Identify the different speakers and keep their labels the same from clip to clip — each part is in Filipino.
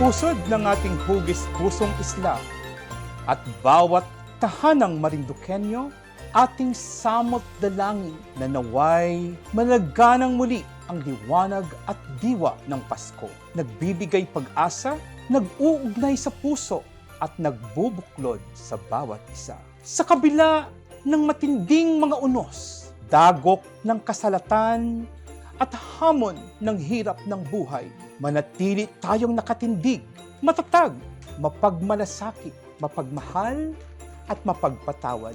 Speaker 1: pusod ng ating hugis pusong isla at bawat tahanang Marinduqueño, ating samot dalangin na naway malaganang muli ang liwanag at diwa ng Pasko. Nagbibigay pag-asa, nag-uugnay sa puso at nagbubuklod sa bawat isa. Sa kabila ng matinding mga unos, dagok ng kasalatan at hamon ng hirap ng buhay, manatili tayong nakatindig, matatag, mapagmalasakit, mapagmahal at mapagpatawad.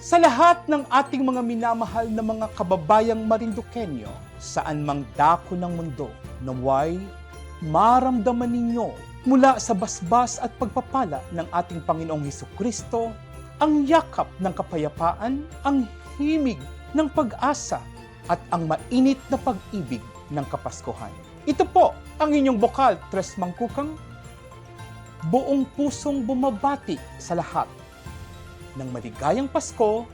Speaker 1: Sa lahat ng ating mga minamahal na mga kababayang Marinduqueño, saan mang dako ng mundo, naway maramdaman ninyo mula sa basbas at pagpapala ng ating Panginoong Heso Kristo ang yakap ng kapayapaan, ang himig ng pag-asa at ang mainit na pag-ibig ng Kapaskuhan. Ito po ang inyong bokal, Tres Mangkukang, buong pusong bumabati sa lahat ng maligayang Pasko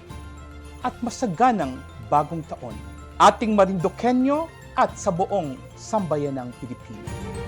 Speaker 1: at masaganang bagong taon. Ating Marinduqueño at sa buong sambayanang Pilipino.